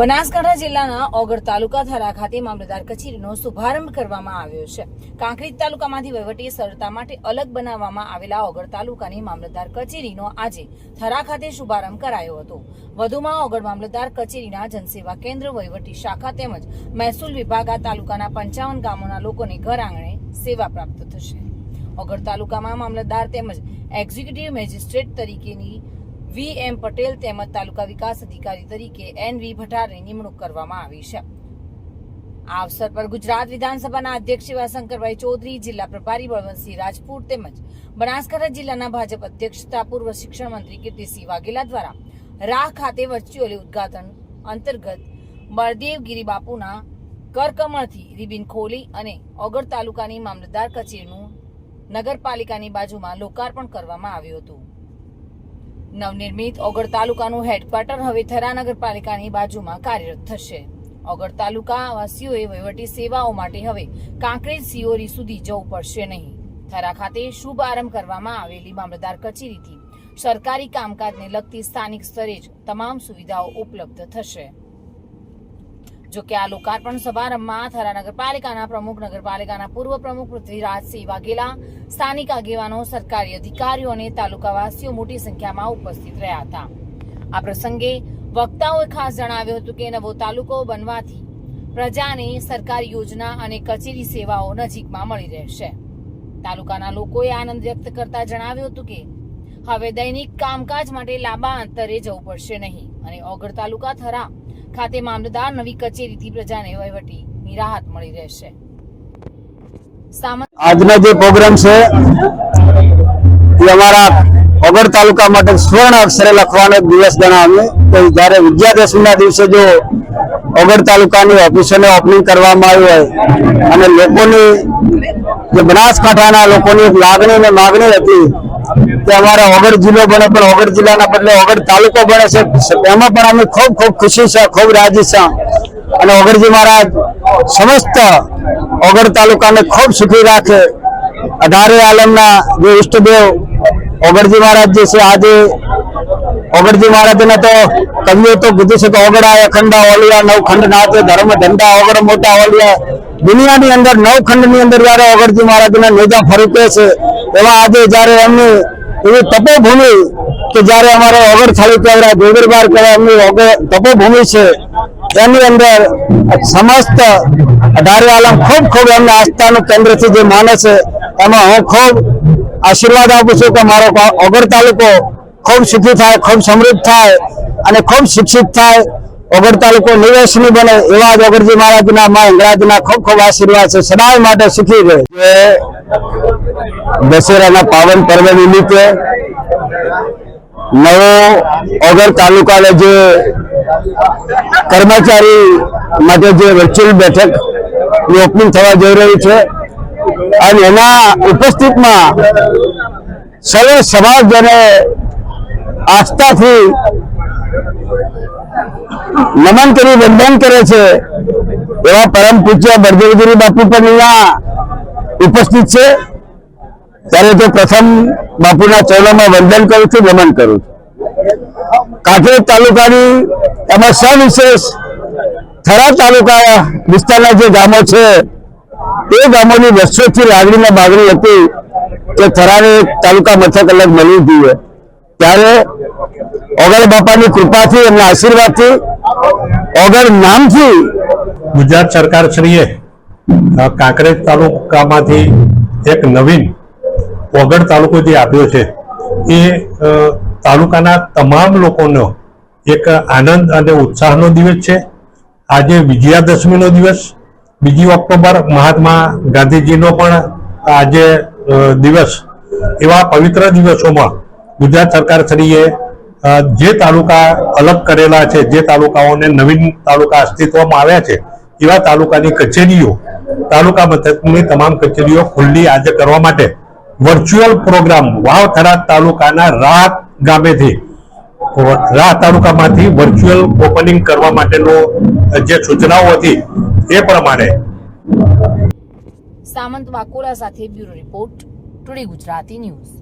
બનાસકાંઠા જિલ્લાના ઓગળ તાલુકા થરા ખાતે મામલતદાર કચેરીનો શુભારંભ કરવામાં આવ્યો છે. કાંકરેજ તાલુકામાંથી વહીવટી સરળતા માટે અલગ બનાવવામાં આવેલા ઓગળ તાલુકાની મામલતદાર કચેરીનો આજે થરા ખાતે શુભારંભ કરાયો હતો. વધુમાં ઓગળ મામલતદાર કચેરીના જનસેવા કેન્દ્ર, વહીવટી શાખા તેમજ મહેસૂલ વિભાગ આ તાલુકાના પંચાવન ગામોના લોકોને ઘર આંગણે સેવા પ્રાપ્ત થશે. ઓગળ તાલુકામાં મામલતદાર તેમજ એક્ઝિક્યુટિવ મેજિસ્ટ્રેટ તરીકેની વી એમ પટેલ તેમજ તાલુકા વિકાસ અધિકારી તરીકે એન વી ભટારની નિમણૂક કરવામાં આવી છે. આ અવસર પર ગુજરાત વિધાનસભાના અધ્યક્ષ એવા શંકરભાઈ ચૌધરી, જિલ્લા પ્રભારી બળવંતસિંહ રાજપૂત તેમજ બનાસકાંઠા જિલ્લાના ભાજપ અધ્યક્ષતા પૂર્વ શિક્ષણ મંત્રી કીર્તિસિંહ વાઘેલા દ્વારા રાહ ખાતે વર્ચ્યુઅલી ઉદઘાટન અંતર્ગત બળદેવગીરી બાપુના કરકમળથી રિબિન ખોલી અને ઓગર તાલુકાની મામલતદાર કચેરીનું નગરપાલિકાની બાજુમાં લોકાર્પણ કરવામાં આવ્યું હતું. નવનિર્મિત ઓગળ તાલુકાનું હેડક્વાર્ટર હવે થરા નગરપાલિકાની બાજુમાં કાર્યરત થશે. ઓગળ તાલુકા વાસીઓએ વહીવટી સેવાઓ માટે હવે કાંકરેજ સિયોરી સુધી જવું પડશે નહીં. થરા ખાતે શુભ આરંભ કરવામાં આવેલી મામલતદાર કચેરીથી સરકારી કામકાજને લગતી સ્થાનિક સ્તરે જ તમામ સુવિધાઓ ઉપલબ્ધ થશે. જો કે આ લોકાર્પણ સમારંભમાં થરા નગરપાલિકાના પ્રમુખ, નગરપાલિકાના પૂર્વ પ્રમુખ પૃથ્વીરાજસિંહ વાઘેલા સ્થાનિક આગેવાનો, સરકારી અધિકારીઓ અને તાલુકાવાસીઓ મોટી સંખ્યામાં ઉપસ્થિત રહ્યા હતા. આ પ્રસંગે વક્તાઓએ ખાસ જણાવ્યું હતું કે નવો તાલુકો બનવાથી પ્રજાને સરકારી યોજના અને કચેરી સેવાઓ નજીકમાં મળી રહેશે. તાલુકાના લોકોએ આનંદ વ્યક્ત કરતા જણાવ્યું હતું કે હવે દૈનિક કામકાજ માટે લાંબા અંતરે જવું પડશે નહીં અને ઓગળ તાલુકા થરા ખાતે મામલતદાર નવી કચેરીથી પ્રજાને વહીવટીની રાહત મળી રહેશે. આજનો જે પ્રોગ્રામ છે, એ અમારા ઓગળ તાલુકા માટે સ્વર્ણ અક્ષરે લખવાનો દિવસ ગણાવીએ તો જ્યારે વિદ્યાદશમીના દિવસે જો ઓગળ તાલુકાની ઓફિસોને ઓપનિંગ કરવામાં આવી હોય, અને લોકોની જે બનાસકાંઠાના લોકોની એક લાગણી અને માગણી હતી કે અમારા ઓગળ જિલ્લો બને, પણ ઓગળ જિલ્લાના બદલે ઓગળ તાલુકો બને છે. એમાં પણ અમે ખૂબ ખૂબ ખુશી છે, ખૂબ રાજી છે. અને ઓગળજી મહારાજ સમસ્ત ઓગળ તાલુકાને ખૂબ સુખી રાખે. અઢારે આલમના જે ઈષ્ટદેવ ઓગળજી મહારાજ જે છે, આજે ઓગળજી મહારાજને તો કવિઓ તો કીધું છે કે ઓગળા અખંડા ઓલિયા નવ ખંડ નાથે ધર્મ ધંધા ઓગળ મોટા ઓલિયા દુનિયાની અંદર નવ ખંડની અંદર જયારે ઓગળજી મહારાજના નેજા ફરીકે છે એવા આજે જયારે એમની એવી તપોભૂમિ કે જયારે અમારે ઓગળ કેવડા ગોગરબાર કહેવાય એમની તપોભૂમિ છે, એની અંદર સમસ્ત અઢારે ખૂબ ખૂબ એમને આસ્થાનું કેન્દ્રથી જે માને છે, એમાં હું ખૂબ આશીર્વાદ આપું છું કે મારો ઓગર તાલુકો ખૂબ સુખી થાય, ખૂબ સમૃદ્ધ થાય અને ખૂબ શિક્ષિત થાય. ઓગર તાલુકો નિવેશની બને એવા જ ઓગરજી મહારાજના, મા હિંગળાજના ખૂબ ખૂબ આશીર્વાદ છે. સદાય માટે સુખી રહે. દશેરાના પાવન પર્વ નિમિત્તે નવો ઓગર તાલુકાને જે કર્મચારી માટે જે વર્ચ્યુઅલ બેઠક ઓપનિંગ થવા જઈ રહી છે અને એના ઉપસ્થિતમાં સર્વે સમાજને આસ્થાથી નમન કરી, વંદન કરે છે એવા પરમ પૂજ્ય બળદેવગીરી બાપુ પણ અહીંયા ઉપસ્થિત છે. ત્યારે તો પ્રથમ બાપુના ચરણોમાં વંદન કરું છું, નમન કરું છું. કાંકરેજ તાલુકાની એમાં સવિશેષ થરા તાલુકા વિસ્તારના જે ગામો છે, એ ગામોની વર્ષોથી લાગણીમાં માગણી હતી કે થરાને તાલુકા મથક અલગ મળવું જોઈએ. ત્યારે ઓગળ બાપાની કૃપાથી, એમના આશીર્વાદથી ઓગળ નામથી ગુજરાત સરકાર શ્રીએ કાંકરેજ તાલુકામાંથી એક નવીન ઓગળ તાલુકો જે આપ્યો છે, એ તાલુકાના તમામ લોકોનો એક આનંદ અને ઉત્સાહનો દિવસ છે. આજે વિજયાદશમીનો દિવસ, બીજી ઓક્ટોબર મહાત્મા ગાંધીજીનો પણ આજે દિવસ. એવા પવિત્ર દિવસોમાં ગુજરાત સરકાર શ્રીએ જે તાલુકા અલગ કરેલા છે, જે તાલુકાઓને નવીન તાલુકા અસ્તિત્વમાં આવ્યા છે, એવા તાલુકાની કચેરીઓ, તાલુકા મથકની તમામ કચેરીઓ ખુલ્લી આજે કરવા માટે વર્ચ્યુઅલ પ્રોગ્રામ વાવ થરાદ તાલુકાના રાહત ગામેથી. રાહ તાલુકામાંથી વર્ચ્યુઅલ ઓપનિંગ કરવા માટેનો જે સૂચનાઓ હતી એ પ્રમાણે. સામંત વાકોલા સાથે bureau report today Gujarati news.